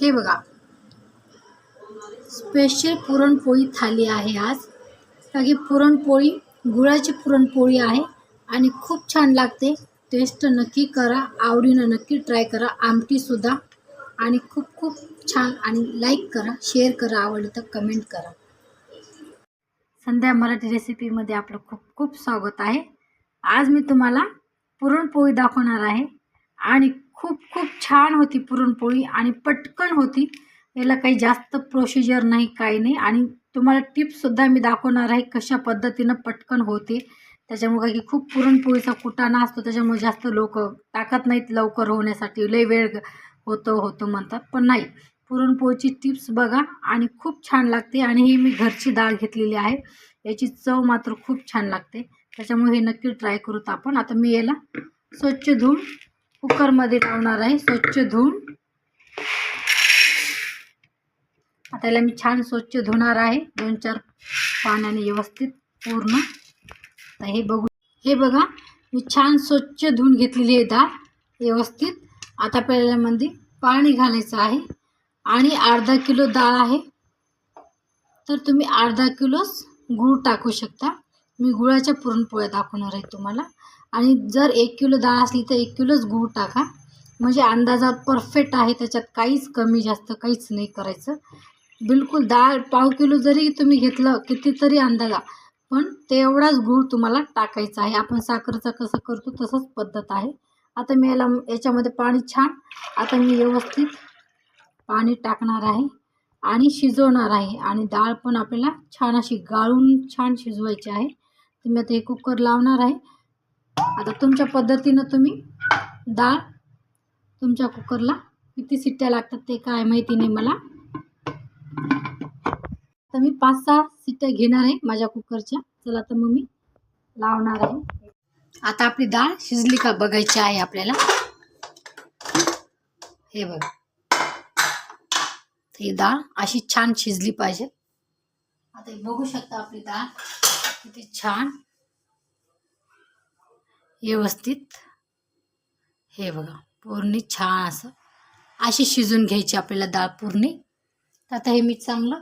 हे बघा. स्पेशल पुरणपोळी थाली आहे आज. कारण की पुरणपोळी गुळाची पुरणपोळी आहे आणि खूप छान लागते. टेस्ट नक्की करा आवडीनं नक्की ट्राय करा आमटीसुद्धा आणि खूप खूप छान आणि लाईक करा शेअर करा आवडलं तर कमेंट करा. संध्या मराठी रेसिपीमध्ये आपलं खूप खूप स्वागत आहे. आज मी तुम्हाला पुरणपोळी दाखवणार आहे. आणि खूप खूप छान होती पुरणपोळी आणि पटकन होती. याला काही जास्त प्रोसिजर नाही काही नाही. आणि तुम्हाला टिप्ससुद्धा मी दाखवणार आहे कशा पद्धतीनं पटकन होते. त्याच्यामुळे काय की खूप पुरणपोळीचा कुटाणा असतो त्याच्यामुळे जास्त लोक टाकत नाहीत लवकर होण्यासाठी. लय वेळ होतो होतो म्हणतात. पण नाही पुरणपोळीची टिप्स बघा आणि खूप छान लागते. आणि ही मी घरची डाळ घेतलेली आहे. याची चव मात्र खूप छान लागते. त्याच्यामुळे हे नक्की ट्राय करूत आपण. आता मी याला स्वच्छ धुवून कुकरमध्ये लावणार आहे स्वच्छ धुवून. आता याला मी छान स्वच्छ धुणार आहे दोन चार पाण्याने व्यवस्थित पूर्ण. आता हे बघू. हे बघा मी छान स्वच्छ धुवून घेतलेली आहे डाळ व्यवस्थित. आता पहिल्यामध्ये पाणी घालायचं आहे. आणि अर्धा किलो डाळ आहे. तर तुम्ही अर्धा किलोच गूळ टाकू शकता. मी गुळाच्या पुरणपोळ्या दाखवणार आहे तुम्हाला. आणि जर एक किलो डाळ असली तर एक किलोच गूळ टाका. म्हणजे अंदाजा परफेक्ट आहे त्याच्यात काहीच कमी जास्त काहीच नाही करायचं. बिलकुल डाळ पाव किलो जरी तुम्ही घेतलं कितीतरी अंदाजा पण तेवढाच गूळ तुम्हाला टाकायचा आहे. आपण साखरेचा कसं करतो तसंच पद्धत आहे. आता मी याला याच्यामध्ये पाणी छान आता मी व्यवस्थित पाणी टाकणार आहे आणि शिजवणार आहे. आणि डाळ पण आपल्याला छान अशी गाळून छान शिजवायची आहे. तर मी आता हे कुकर लावणार आहे. आता तुमच्या पद्धतीनं तुम्ही डाळ तुमच्या कुकरला किती शिट्ट्या लागतात ते काय माहिती नाही मला. तर मी पाच सहा शिट्ट्या घेणार आहे माझ्या कुकरच्या. चला तर मग मी लावणार आहे. आता आपली डाळ शिजली का बघायची आहे आपल्याला. हे बघा. ही डाळ अशी छान शिजली पाहिजे. आता बघू शकता आपली डाळ किती छान व्यवस्थित. हे बघा पूर्णी छान असं. अशी शिजून घ्यायची आपल्याला डाळ पूर्णी. आता हे मी चांगलं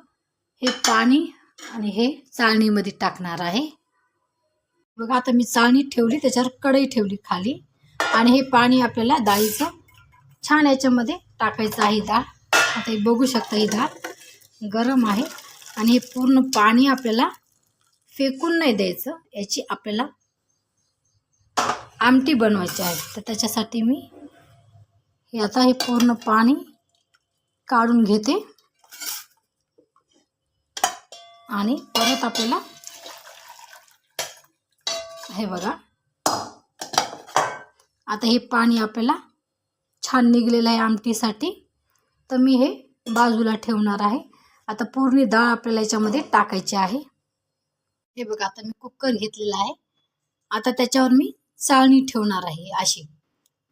हे पाणी आणि हे चाळणीमध्ये टाकणार आहे. बघा आता मी चाळणी ठेवली त्याच्यावर कढई ठेवली खाली. आणि हे पाणी आपल्याला डाळीचं छान याच्यामध्ये टाकायचं आहे डाळ. आता हे बघू शकता ही डाळ गरम आहे. आणि हे पूर्ण पाणी आपल्याला फेकून नाही द्यायचं याची आपल्याला आमटी बनवायची आहे. तर त्याच्यासाठी मी हे आता हे पूर्ण पाणी काढून घेते. आणि परत आपल्याला हे बघा. आता हे पाणी आपल्याला छान निघलेलं आहे आमटीसाठी. तर मी हे बाजूला ठेवणार आहे. आता पूर्ण डाळ आपल्याला याच्यामध्ये टाकायची आहे. हे बघा आता मी कुकर घेतलेला आहे. आता त्याच्यावर मी चाळणी ठेवणार आहे अशी.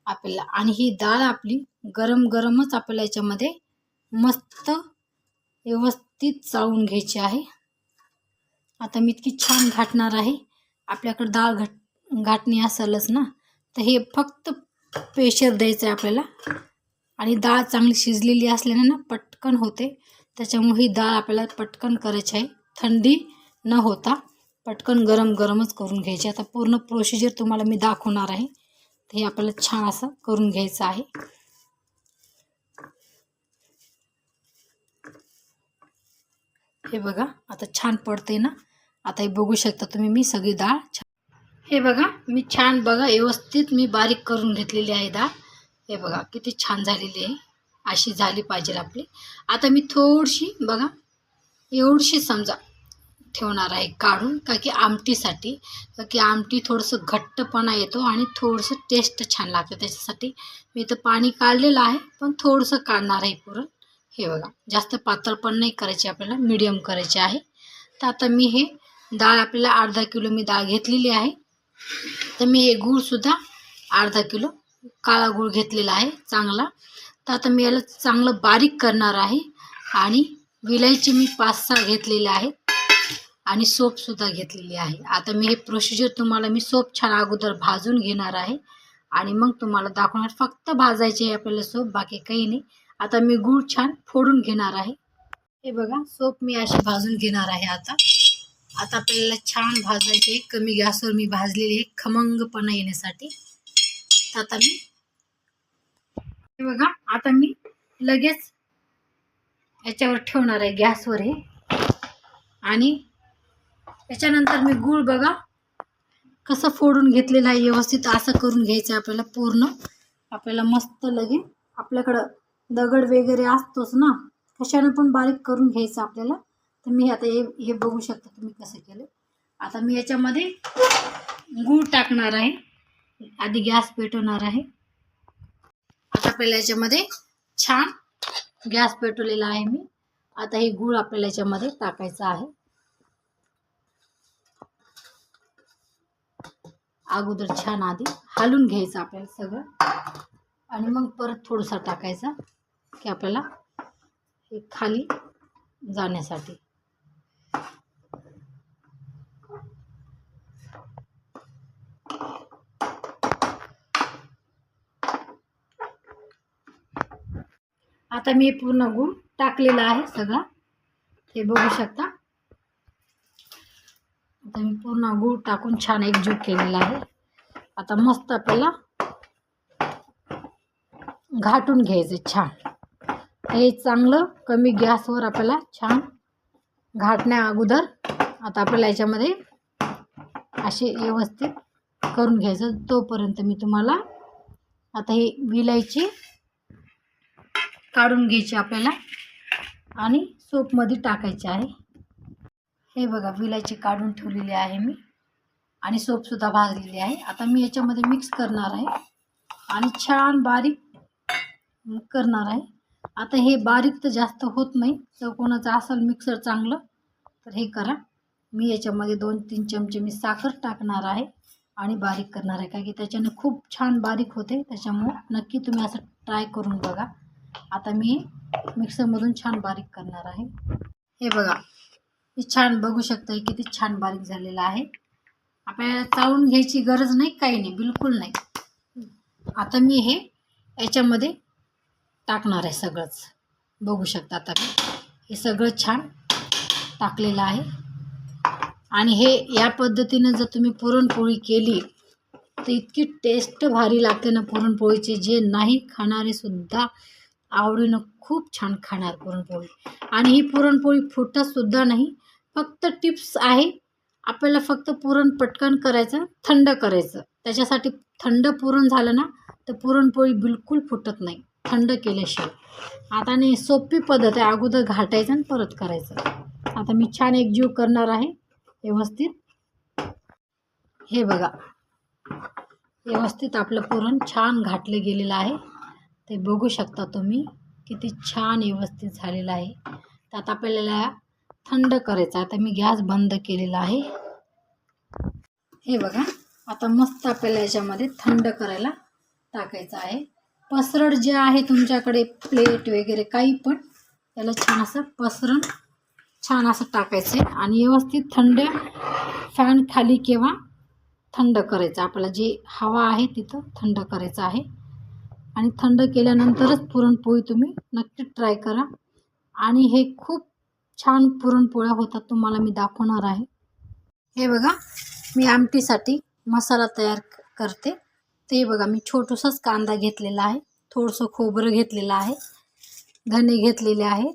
आपल्याला आणि ही डाळ आपली गरम गरमच आपल्याला याच्यामध्ये मस्त व्यवस्थित चाळून घ्यायची आहे. आता मी इतकी छान घाटणार आहे. आपल्याकडं डाळ घट घाटणी असेलच ना तर हे फक्त प्रेशर द्यायचं आहे आपल्याला. आणि डाळ चांगली शिजलेली असल्याने ना पटकन होते. त्याच्यामुळे ही डाळ आपल्याला पटकन करायची आहे. थंडी न होता. पटकन गरम गरमच करून घ्यायची. आता पूर्ण प्रोसिजर तुम्हाला मी दाखवणार आहे. हे आपल्याला छान असं करून घ्यायचं आहे. हे बघा आता छान पडते ना? आता हे बघू शकता तुम्ही मी सगळी डाळ छान हे बघा मी छान बघा व्यवस्थित मी बारीक करून घेतलेली आहे डाळ. हे बघा किती छान झालेली आहे. अशी झाली पाहिजे आपली. आता मी थोडीशी बघा एवढीशी समजा ठेवणार आहे काढून का की आमटीसाठी. का की आमटी थोडंसं घट्टपणा येतो आणि थोडंसं टेस्ट छान लागतं त्याच्यासाठी. मी इथं पाणी काढलेलं आहे पण थोडंसं काढणार आहे पुरण. हे बघा जास्त पातळ पण नाही करायचे आपल्याला मिडियम करायचे आहे. तर आता मी हे डाळ आपल्याला अर्धा किलो मी डाळ घेतलेली आहे. तर मी हे गूळसुद्धा अर्धा किलो काळा गूळ घेतलेला आहे चांगला. तर आता मी याला चांगलं बारीक करणार आहे. आणि विलायची मी पाच सहा घेतलेले आहेत. आणि सोपसुद्धा घेतलेली आहे. आता मी हे प्रोसिजर तुम्हाला मी सोप छान अगोदर भाजून घेणार आहे. आणि मग तुम्हाला दाखवणार फक्त भाजायचे आहे आपल्याला सोप बाकी काही नाही. आता मी गूळ छान फोडून घेणार आहे. हे बघा सोप मी अशी भाजून घेणार आहे आता. आता आपल्याला छान भाजायचे आहे. कमी गॅसवर मी भाजलेली आहे खमंगपणा येण्यासाठी. तर आता मी हे बघा आता मी लगेच याच्यावर ठेवणार आहे गॅसवर हे. आणि त्याच्यानंतर मी गूळ बघा कसं फोडून घेतलेलं आहे व्यवस्थित असं करून घ्यायचं आहे आपल्याला पूर्ण. आपल्याला मस्त लगे आपल्याकडं दगड वगैरे असतोच ना कशानं पण बारीक करून घ्यायचं आपल्याला. तर मी आता हे हे बघू शकता तुम्ही कसं केलं आता मी याच्यामध्ये गूळ टाकणार आहे. आधी गॅस पेटवणार आहे. आता आपल्याला याच्यामध्ये छान गॅस पेटवलेला आहे मी. आता हे गूळ आपल्याला याच्यामध्ये टाकायचं आहे. अगोदर छान आधी हालून घ्यायचं आपल्याला सगळं. आणि मग परत थोडंसं टाकायचा की आपल्याला हे खाली जाण्यासाठी. आता मी पूर्ण गुण टाकलेला आहे सगळा. हे बघू शकता. आता मी पूर्ण गूळ टाकून छान एकजूट केलेला आहे. आता मस्त आपल्याला घाटून घ्यायचं छान. हे चांगलं कमी गॅसवर आपल्याला छान घाटण्या अगोदर आता आपल्याला याच्यामध्ये असे व्यवस्थित करून घ्यायचं. तोपर्यंत मी तुम्हाला आता हे विलायची काढून घ्यायची आपल्याला आणि सोपमध्ये टाकायचे आहे. हे बघा विलायची काढून ठेवलेली आहे मी. आणि सोपसुद्धा भाजलेली आहे. आता मी याच्यामध्ये मिक्स करणार आहे. आणि छान बारीक करणार आहे. आता हे बारीक तर जास्त होत नाही. तर कोणाचं असेल मिक्सर चांगलं तर हे करा. मी याच्यामध्ये दोन तीन चमचे मी साखर टाकणार आहे. आणि बारीक करणार आहे. कारण की त्याच्याने खूप छान बारीक होते. त्याच्यामुळं नक्की तुम्ही असं ट्राय करून बघा. आता मी मिक्सरमधून छान बारीक करणार आहे. हे बघा हे छान बघू शकता किती छान बारीक झालेलं आहे. आपल्याला चाळून घ्यायची गरज नाही काही नाही बिलकुल नाही. आता मी हे याच्यामध्ये टाकणार आहे सगळंच. बघू शकता आता मी. हे सगळं छान टाकलेलं आहे. आणि हे या पद्धतीनं जर तुम्ही पुरणपोळी केली तर इतकी टेस्ट भारी लागते ना पुरणपोळीची. जे नाही खाणारेसुद्धा आवडीनं खूप छान खाणार पुरणपोळी. आणि ही पुरणपोळी फुटतसुद्धा नाही फक्त टिप्स आहे. आपल्याला फक्त पुरण पटकन करायचं थंड करायचं. त्याच्यासाठी थंड पुरण झालं ना तर पुरणपोळी बिलकुल फुटत नाही. थंड केल्याशिवाय. आता नाही सोपी पद्धत आहे. अगोदर घाटायचं आणि परत करायचं. आता मी छान एकजीव करणार आहे. व्यवस्थित. हे बघा. व्यवस्थित आपलं पुरण छान घाटलं गेलेलं आहे. ते बघू शकता तुम्ही किती छान व्यवस्थित झालेलं आहे. तर आता आपल्याला थंड करायचं. आता मी गॅस बंद केलेला आहे. हे बघा आता मस्त आपल्याला याच्यामध्ये थंड करायला टाकायचं आहे. पसरड जे आहे तुमच्याकडे प्लेट वगैरे काही पण त्याला छान असं पसरण छान असं टाकायचं आहे. आणि व्यवस्थित थंड फॅन खाली किंवा थंड करायचं. आपल्याला जे हवा आहे तिथं थंड करायचं आहे. आणि थंड केल्यानंतरच पुरणपोळी तुम्ही नक्की ट्राय करा. आणि हे खूप छान पुरणपोळ्या होतात तुम्हाला मी दाखवणार आहे. हे बघा मी आमटीसाठी मसाला तयार करते. ते बघा मी छोटूसाच कांदा घेतलेला आहे. थोडंसं खोबरं घेतलेलं आहे. धने घेतलेले आहे.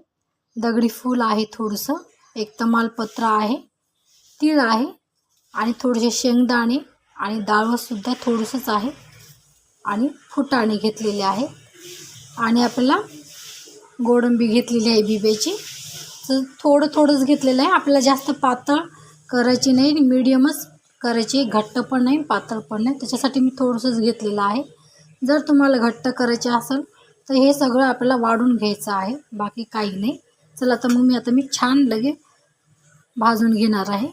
दगडी फूल आहे थोडंसं. एक तमालपत्र आहे. तीळ आहे. आणि थोडेसे शेंगदाणे आणि डाळवसुद्धा थोडंसंच आहे. आणि फुटाणे घेतलेले आहे आणि आपल्याला गोडंबी घेतलेली आहे बिब्याची. थोडं थोडंच घेतलेलं आहे. आपल्याला जास्त पातळ करायची नाही मीडियमच करायची घट्ट पण नाही पातळ पण नाही. त्याच्यासाठी मी थोडंसंच घेतलेलं आहे. जर तुम्हाला घट्ट करायचे असेल तर हे सगळं आपल्याला वाढून घ्यायचं आहे. बाकी काही नाही. चला तर मग मी आता मी छान लगे भाजून घेणार आहे.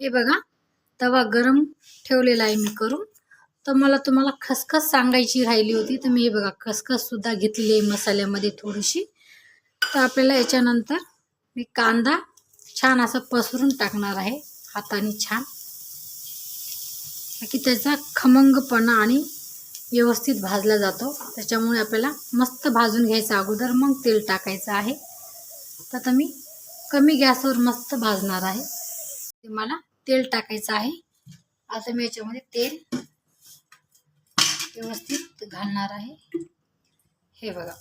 हे बघा तवा गरम ठेवलेला आहे मी करून. तर मला तुम्हाला खसखस सांगायची राहिली होती. तर मी हे बघा खसखससुद्धा घेतलेली आहे मसाल्यामध्ये थोडीशी. तर आपल्याला याच्यानंतर मी कांदा छान असं पसरून टाकणार आहे हाताने छान. की त्याचा खमंगपणा आणि व्यवस्थित भाजला जातो. त्याच्यामुळे आपल्याला मस्त भाजून घ्यायचं अगोदर मग तेल टाकायचं आहे. तर आता मी कमी गॅसवर मस्त भाजणार आहे. ते मला तेल टाकायचं आहे. आता मी याच्यामध्ये तेल व्यवस्थित घालणार आहे. हे बघा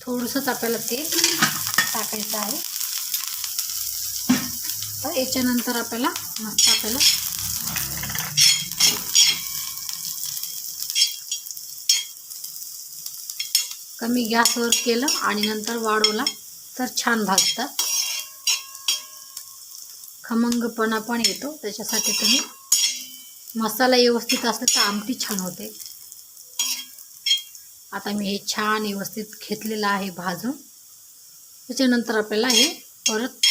थोडंसंच आपल्याला तेल टाकायचं आहे. तर याच्यानंतर आपल्याला मस्त आपल्याला कमी गॅसवर केलं आणि नंतर वाढवला तर छान भाजतात. खमंगपणा पण येतो त्याच्यासाठी तुम्ही मसाला व्यवस्थित असला तर आमटी छान होते. आता मी हे छान व्यवस्थित घेतलेलं आहे भाजून. त्याच्यानंतर आपल्याला हे परत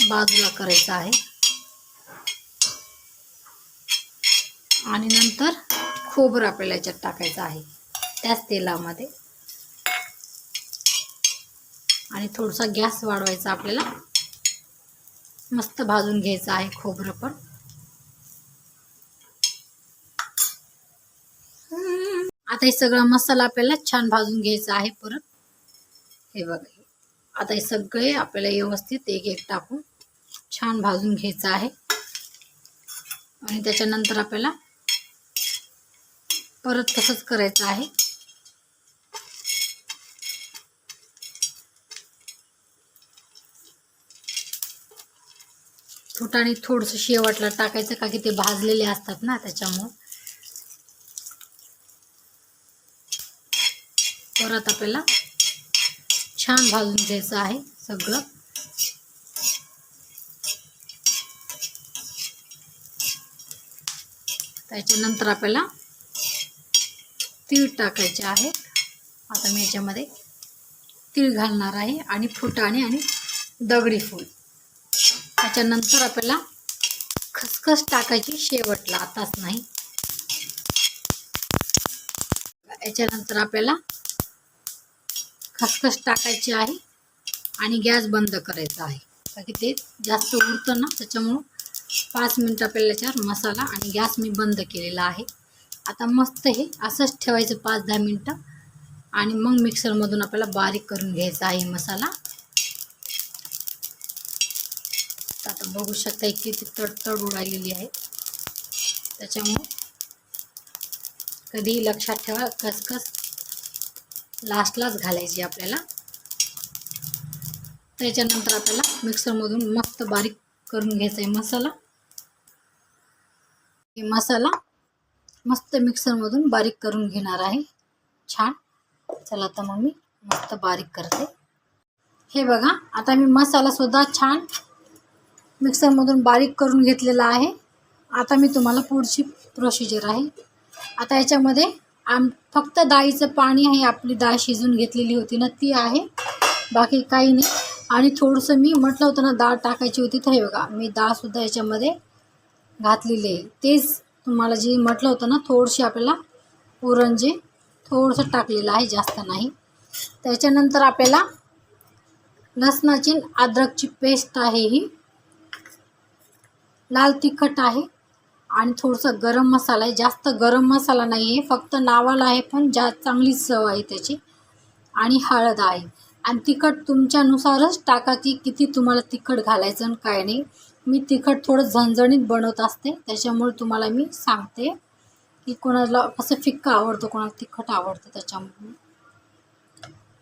बाजूला करायचं आहे. आणि नंतर खोबरं आपल्याला याच्यात टाकायचं आहे. त्याच तेलामध्ये. आणि थोडासा गॅस वाढवायचा आपल्याला. मस्त भाजून घ्यायचं आहे खोबरं पण. आता हे सगळा मसाला आपल्याला छान भाजून घ्यायचा आहे परत. हे बघा. आता हे सगळे आपल्याला व्यवस्थित एक एक टाकून छान भाजून घ्यायचं आहे. आणि त्याच्यानंतर आपल्याला परत तसंच करायचं आहे. फुटाने थोडंसं शेवटला टाकायचं का की ते भाजलेले असतात ना त्याच्यामुळं. परत आपल्याला छान भाजून घ्यायचं आहे सगळं. त्याच्यानंतर आपल्याला तीळ टाकायचे आहेत आता मी याच्यामध्ये तीळ घालणार आहे आणि फुटाणे आणि दगडी फूल. त्याच्यानंतर आपल्याला खसखस टाकायची शेवटला आताच नाही. याच्यानंतर आपल्याला खसखस टाकायची आहे आणि गॅस बंद करायचा आहे. कारण की ते जास्त उरतं ना त्याच्यामुळं पाच मिनटं आपल्याला याच्यावर मसाला आणि गॅस मी बंद केलेला आहे. आता मस्त हे असंच ठेवायचं पाच दहा मिनटं आणि मग मिक्सरमधून आपल्याला बारीक करून घ्यायचा आहे मसाला. आता बघू शकता किती तडतड उडालेली आहे. त्याच्यामुळं कधीही लक्षात ठेवा खसखस लास्टलाच घालायची आपल्याला. त्याच्यानंतर आपल्याला मिक्सरमधून मस्त बारीक करून घ्यायचा आहे मसाला. हे मसाला मस्त मिक्सरमधून बारीक करून घेणार आहे. छान. चला आता मग मी मस्त बारीक करते. हे बघा आता मी मसालासुद्धा छान मिक्सरमधून बारीक करून घेतलेला आहे. आता मी तुम्हाला पुढची प्रोसिजर आहे. आता याच्यामध्ये आम फक्त डाळीचं पाणी आहे आपली डाळ शिजून घेतलेली होती ना ती आहे. बाकी काही नाही. आणि थोडंसं मी म्हटलं होतं ना डाळ टाकायची होती तर हे बघा मी डाळसुद्धा याच्यामध्ये घातलेली आहे. तेच तुम्हाला जे म्हटलं होतं ना थोडीशी आपल्याला पुरणजे थोडंसं टाकलेलं आहे जास्त नाही. त्याच्यानंतर आपल्याला लसणाची अद्रकची पेस्ट आहे ही. लाल तिखट आहे. आणि थोडंसं गरम मसाला आहे. जास्त गरम मसाला नाही आहे. फक्त नावाला आहे पण जा चांगली चव आहे त्याची. आणि हळद आहे. आणि तिखट तुमच्यानुसारच टाका की किती तुम्हाला तिखट घालायचं आणि काय नाही. मी तिखट थोडं झणझणीत बनवत असते. त्याच्यामुळे तुम्हाला मी सांगते की कोणाला कसं फिक्का आवडतं कोणाला तिखट आवडतं त्याच्यामुळे.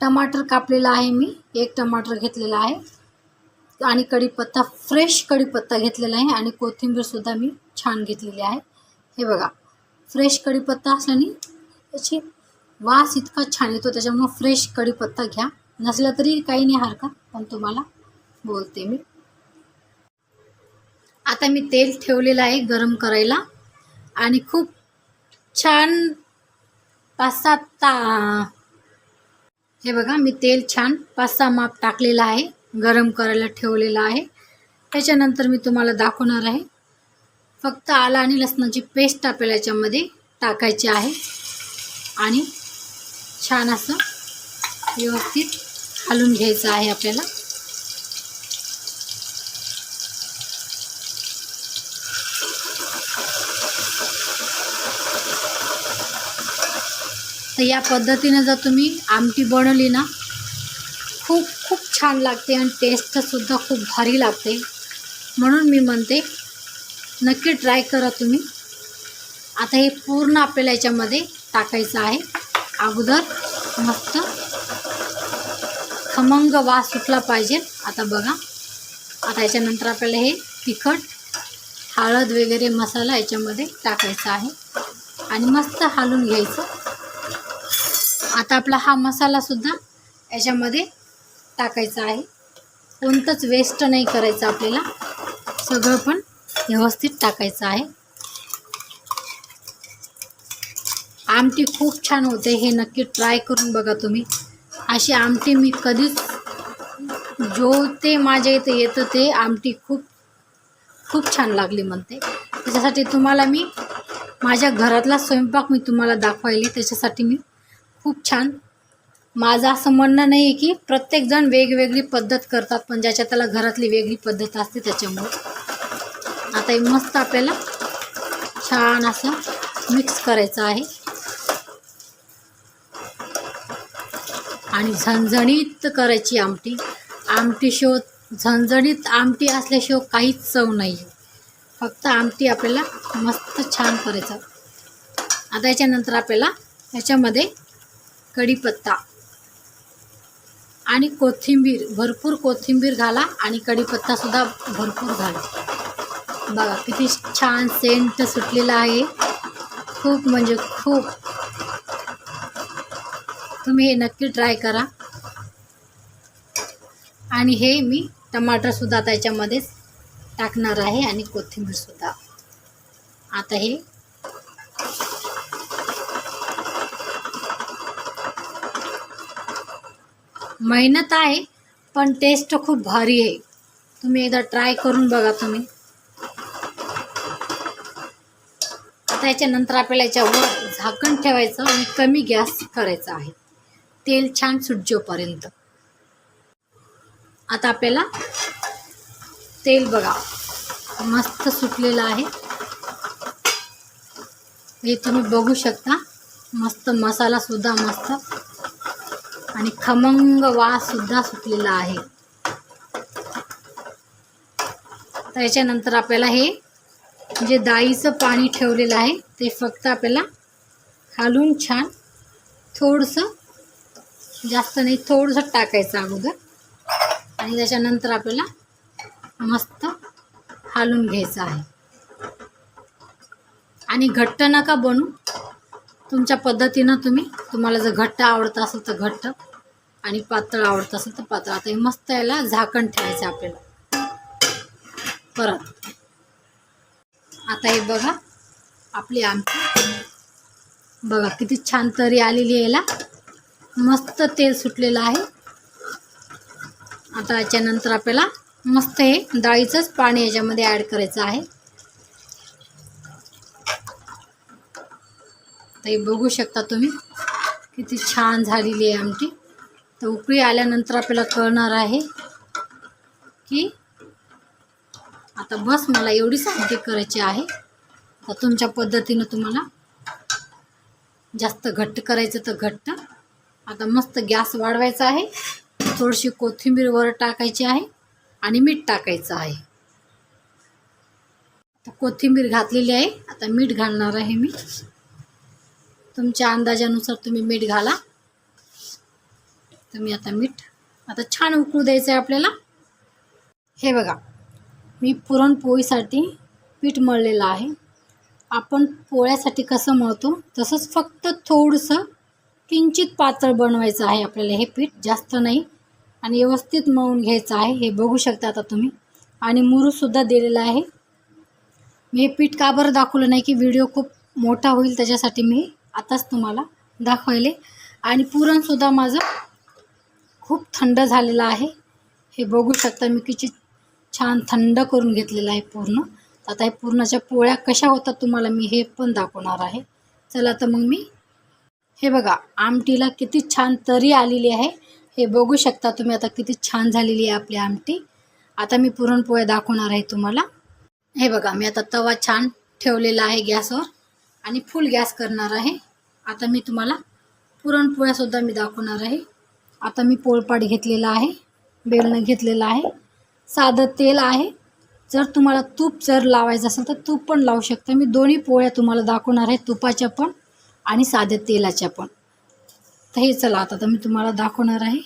टमाटर कापलेलं आहे मी. एक टमाटर घेतलेला आहे. आणि कढीपत्ता फ्रेश कढीपत्ता घेतलेला आहे आणि कोथिंबीरसुद्धा मी छान घेतलेली आहे. हे बघा फ्रेश कढीपत्ता असल्याने त्याची वास इतका छान येतो त्याच्यामुळं फ्रेश कढीपत्ता घ्या. नसला तरी काही नाही हरकत पण तुम्हाला बोलते मी. आता मी तेल ठेवलेलं आहे गरम करायला आणि खूप छान पाच सात ता हे बघा मी तेल छान पाच सहा माप टाकलेलं आहे. गरम करायला ठेवलेलं आहे. त्याच्यानंतर मी तुम्हाला दाखवणार आहे. फक्त आला आणि लसणाची पेस्ट आपल्याला याच्यामध्ये टाकायची आहे. आणि छान असं व्यवस्थित हलून घ्यायचं आहे आपल्याला. तर या पद्धतीनं जर तुम्ही आमटी बनवली ना खूप छान लागते आणि टेस्टसुद्धा खूप भारी लागते. म्हणून मी म्हणते नक्की ट्राय करा तुम्ही. आता हे पूर्ण आपल्याला याच्यामध्ये टाकायचं आहे. अगोदर मस्त खमंग वास सुटला पाहिजे. आता बघा. आता याच्यानंतर आपल्याला हे तिखट हळद वगैरे मसाला याच्यामध्ये टाकायचा आहे. आणि मस्त हालून घ्यायचं. आता आपला हा मसालासुद्धा याच्यामध्ये टाकायचं आहे. कोणतंच वेस्ट नाही करायचं आपल्याला. सगळं पण व्यवस्थित टाकायचं आहे. आमटी खूप छान होते हे नक्की ट्राय करून बघा तुम्ही. अशी आमटी मी कधीच जो ते माझ्या इथे येतं ते आमटी खूप खूप छान लागली म्हणते. त्याच्यासाठी तुम्हाला मी माझ्या घरातला स्वयंपाक मी तुम्हाला दाखवायली त्याच्यासाठी मी खूप छान माझं असं म्हणणं नाही आहे की प्रत्येकजण वेगवेगळी पद्धत करतात पण ज्याच्या त्याला घरातली वेगळी पद्धत असते त्याच्यामुळे. आता हे मस्त आपल्याला छान असं मिक्स करायचं आहे. आणि झणझणीत करायची आमटी. आमटी शो झणझणीत आमटी असल्याशिवाय काहीच चव नाही आहे फक्त आमटी आपल्याला मस्त छान करायचं. आता याच्यानंतर आपल्याला याच्यामध्ये कढीपत्ता. आणि कोथिंबीर भरपूर कोथिंबीर घाला आणि कढीपत्तासुद्धा भरपूर घाला. बघा किती छान सेंट सुटलेला आहे. खूप म्हणजे खूप. तुम्ही हे नक्की ट्राय करा. आणि हे मी टमाटरसुद्धा त्याच्यामध्येच टाकणार आहे आणि कोथिंबीरसुद्धा आता हे मेहनत आहे पण टेस्ट खूप भारी आहे. तुम्ही एकदा ट्राय करून बघा तुम्ही. आता याच्यानंतर आपल्याला याच्यावर झाकण ठेवायचं आणि कमी गॅस करायचा आहे. तेल छान सुटजोपर्यंत. आता आपल्याला तेल बघा. मस्त सुटलेलं आहे. हे तुम्ही बघू शकता. मस्त मसालासुद्धा मस्त आणि खमंग वाससुद्धा सुटलेला आहे. तर याच्यानंतर आपल्याला हे जे डाळीचं पाणी ठेवलेलं आहे ते फक्त आपल्याला खालून छान थोडंसं जास्त नाही थोडंसं टाकायचं अगोदर. आणि त्याच्यानंतर आपल्याला मस्त हालून घ्यायचं आहे. आणि घट्ट नका बनू. तुमच्या पद्धतीनं तुम्ही तुम्हाला जर घट्ट आवडत असेल तर घट्ट. आणि पातळ आवडत असेल तर पातळ. आता हे मस्त याला झाकण ठेवायचं आपल्याला. परत. आता हे बघा आपली आमटी. बघा किती छान तरी आलेली आहे याला. मस्त तेल सुटलेलं आहे. आता याच्यानंतर आपल्याला मस्त हे डाळीचंच पाणी याच्यामध्ये ॲड करायचं आहे. तर हे बघू शकता तुम्ही किती छान झालेली आहे आमटी. तर उकळी आल्यानंतर आपल्याला कळणार आहे की आता बस मला एवढीच आमटी करायची आहे. तर तुमच्या पद्धतीनं तुम्हाला जास्त घट्ट करायचं तर घट्ट. आता मस्त गॅस वाढवायचा आहे. थोडीशी कोथिंबीर वर टाकायची आहे आणि मीठ टाकायचं आहे. तर कोथिंबीर घातलेली आहे. आता मीठ घालणार आहे मी. तुमच्या अंदाजानुसार तुम्ही मीठ घाला. तुम्ही आता मीठ आता छान उकळू द्यायचं आहे आपल्याला. हे बघा मी पुरणपोळीसाठी पीठ मळलेलं आहे. आपण पोळ्यासाठी कसं मळतो? तसंच फक्त थोडंसं किंचित पातळ बनवायचं आहे आपल्याला हे पीठ जास्त नाही. आणि व्यवस्थित मळून घ्यायचं आहे हे बघू शकता आता तुम्ही. आणि मुरूसुद्धा दिलेला आहे. मी हे पीठ का बरं दाखवलं नाही की व्हिडिओ खूप मोठा होईल त्याच्यासाठी मी आताच तुम्हाला दाखवले आणि पुरणसुद्धा माझं खूप थंड झालेलं आहे. हे बघू शकता मी किती छान थंड करून घेतलेलं आहे पूर्ण. आता हे पूर्णाच्या पोळ्या कशा होतात तुम्हाला मी हे पण दाखवणार आहे. चला तर मग मी हे बघा आमटीला किती छान तरी आलेली आहे. हे बघू शकता तुम्ही आता किती छान झालेली आहे आपली आमटी. आता मी पुरणपोळ्या दाखवणार आहे तुम्हाला. हे बघा मी आता तवा छान ठेवलेला आहे गॅसवर आणि फुल गॅस करणार आहे. आता मी तुम्हाला पुरणपोळ्यासुद्धा मी दाखवणार आहे. आता मी पोळपाट घेतलेला आहे बेलणं घेतलेलं आहे साधं तेल आहे. जर तुम्हाला तूप जर लावायचं असेल तर तूप पण लावू शकता. मी दोन्ही पोळ्या तुम्हाला दाखवणार आहे तुपाच्या पण आणि साध्या तेलाच्या पण. तर हे चला आता तर मी तुम्हाला दाखवणार आहे.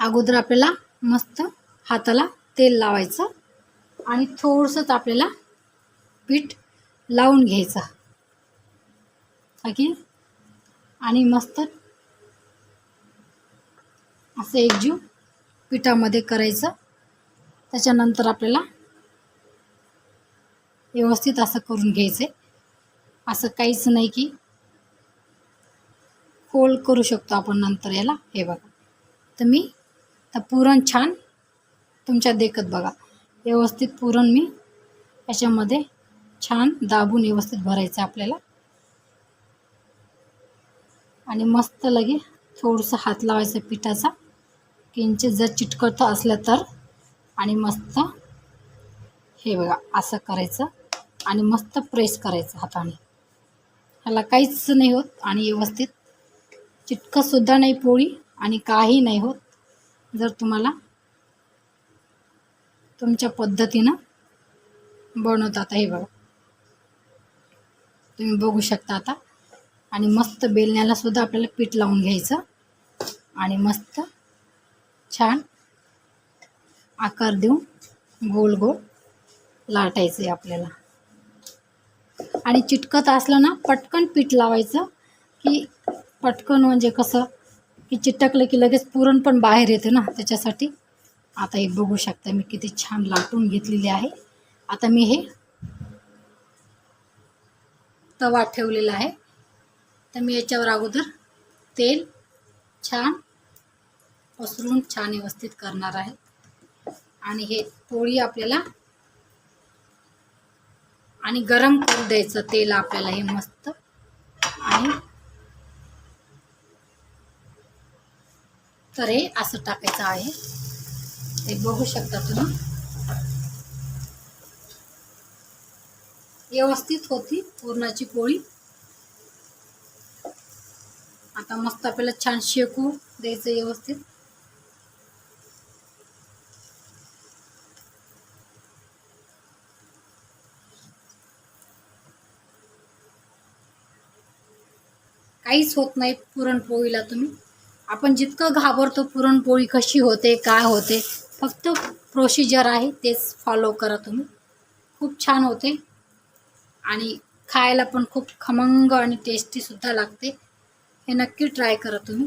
अगोदर आपल्याला मस्त हाताला तेल लावायचं आणि थोडंसंच आपल्याला पीठ लावून घ्यायचं. ओके? आणि मस्त असं एकजीव पिठामध्ये करायचं. त्याच्यानंतर आपल्याला व्यवस्थित असं करून घ्यायचं असं काहीच नाही की कोल करू शकतो आपण नंतर याला. हे बघा. तर मी तर पुरण छान तुमच्या देखत बघा. व्यवस्थित पुरण मी याच्यामध्ये छान दाबून व्यवस्थित भरायचं आपल्याला. आणि मस्त लगे थोडंसं हात लावायचं पिठाचा. किंचित जर चिटकत असलं तर. आणि मस्त हे बघा असं करायचं आणि मस्त प्रेस करायचं हाताने. ह्याला काहीच नाही होत आणि व्यवस्थित चिटकंसुद्धा नाही पोळी आणि काही नाही होत. जर तुम्हाला तुमच्या पद्धतीनं बनवता आता हे बघा. तुम्ही बघू शकता आता. आणि मस्त बेलण्यालासुद्धा आपल्याला पीठ लावून घ्यायचं. आणि मस्त छान आकार देऊन गोल गोल लाटायचं आहे आपल्याला. आणि चिटकत असलं ना पटकन पीठ लावायचं की पटकन म्हणजे कसं की चिटकलं की लगेच पुरण पण बाहेर येतं ना त्याच्यासाठी. आता हे बघू शकता मी किती छान लाटून घेतलेली आहे. आता मी हे तवा ठेवलेला आहे. तर मी याच्यावर अगोदर तेल छान पसरून छान व्यवस्थित करणार आहे. आणि हे पोळी आपल्याला आणि गरम करू द्यायचं तेल आपल्याला हे मस्त. आणि तर हे असं टाकायचं आहे. ते बघू शकता तुम्ही. व्यवस्थित होती पुरणाची पोळी. आता मस्त आपल्याला छान शेकू द्यायचं व्यवस्थित. काहीच होत नाही पुरणपोळीला तुम्ही. आपण जितकं घाबरतो पुरणपोळी कशी होते काय होते फक्त प्रोसिजर आहे तेच फॉलो करा तुम्ही. खूप छान होते. आणि खायला पण खूप खमंग आणि टेस्टीसुद्धा लागते. हे नक्की ट्राय करा तुम्ही.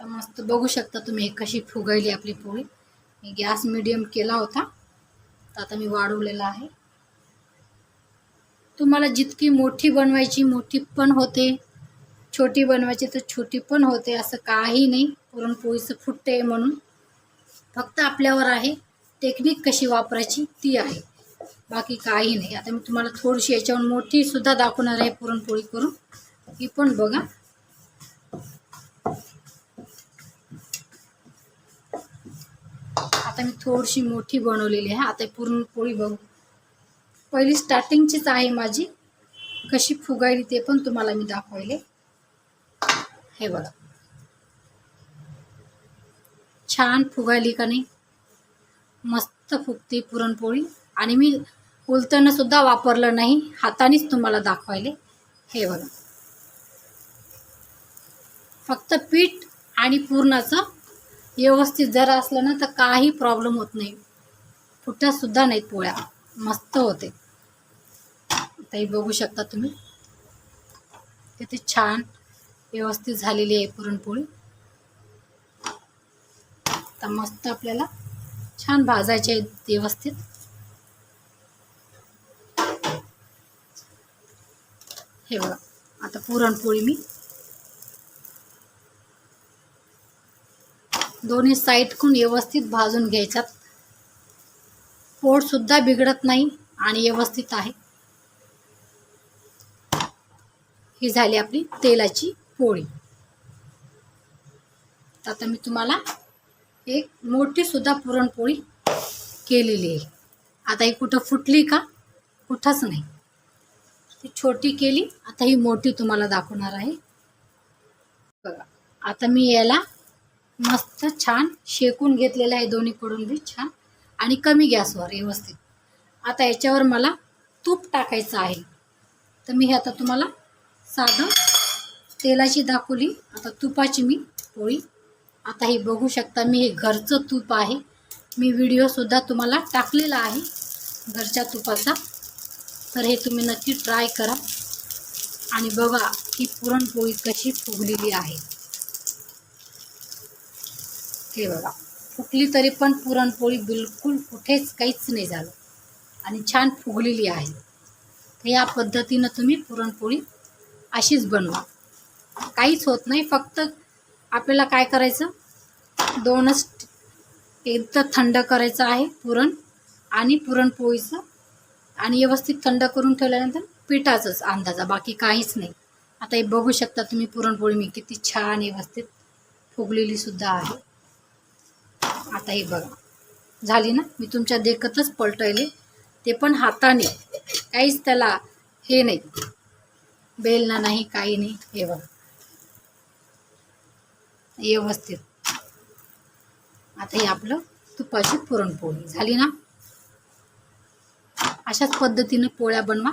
तर मस्त बघू शकता तुम्ही हे कशी फुगायली आपली पोळी. मी गॅस मिडियम केला होता. तर आता मी वाढवलेला आहे. तुम्हाला जितकी मोठी बनवायची मोठी पण होते छोटी बनवायची तर छोटी पण होते असं काही नाही. पुरणपोळीचं फुटते म्हणून. फक्त आपल्यावर आहे. टेक्निक कशी वापरायची ती आहे. बाकी काही नाही. आता मी तुम्हाला थोडीशी याच्यावर मोठीसुद्धा दाखवणार आहे पुरणपोळी करून. ही पण बघा. आता मी थोडीशी मोठी बनवलेली आहे. आता पुरणपोळी बघू. पहिली स्टार्टिंगचीच आहे माझी. कशी फुगायली ते पण तुम्हाला मी दाखवले. हे बघा. छान फुगायली का नाही? मस्त फुगते पुरणपोळी. आणि मी उलटणं सुद्धा वापरलं नाही हातानेच तुम्हाला दाखवायले. हे बघा. फक्त पीठ आणि पुरणाचं व्यवस्थित जर असलं ना तर काही प्रॉब्लेम होत नाही. फुटत नाहीत पोळ्या. मस्त होते. ही बघू शकता तुम्ही. किती छान व्यवस्थित झालेली आहे पुरणपोळी. तर मस्त आपल्याला छान भाजायचे आहे व्यवस्थित. हे बघा आता पुरणपोळी मी दोन्ही साईडकून व्यवस्थित भाजून घ्यायच्यात. पोळसुद्धा बिघडत नाही आणि व्यवस्थित आहे. ही झाली आपली तेलाची पोळी. तर आता मी तुम्हाला एक मोठी सुद्धा पुरणपोळी केलेली आहे. आता ही कुठं फुटली का? कुठंच नाही. ती छोटी केली आता ही मोठी तुम्हाला दाखवणार आहे. बघा आता मी याला मस्त छान शेकून घेतलेलं आहे दोन्हीकडून बी छान आणि कमी गॅसवर व्यवस्थित. आता याच्यावर मला तूप टाकायचं आहे. तर मी हे आता तुम्हाला साधं तेलाची दाखवली. आता तुपाची मी पोळी. आता हे बघू शकता मी हे घरचं तूप आहे. मी व्हिडिओसुद्धा तुम्हाला टाकलेला आहे घरच्या तुपाचा. तर हे तुम्ही नक्की ट्राय करा. आणि बघा ही पुरणपोळी कशी फुगलेली आहे. हे बघा फुगली तरी पण पुरणपोळी बिलकुल कुठेच काहीच नाही झालं. आणि छान फुगलेली आहे. या पद्धतीनं तुम्ही पुरणपोळी अशीच बनवा. काहीच होत नाही फक्त आपल्याला काय करायचं? दोनच एकदा थंड करायचं आहे पुरण आणि पुरणपोळीचं आणि व्यवस्थित थंड करून ठेवल्यानंतर पिठाचंच अंदाजा बाकी काहीच नाही. आता हे बघू शकता तुम्ही पुरणपोळी मी किती छान व्यवस्थित फुगलेली सुद्धा आहे. आता हे बघा. झाली ना? मी तुमच्या देखतच पलटवले. ते पण हाताने. काहीच त्याला हे नाही. बेलना नाही काही नाही हे बघा. व्यवस्थित. आता हे आपलं तुपाची पुरणपोळी. झाली ना? अशाच पद्धतीनं पोळ्या बनवा.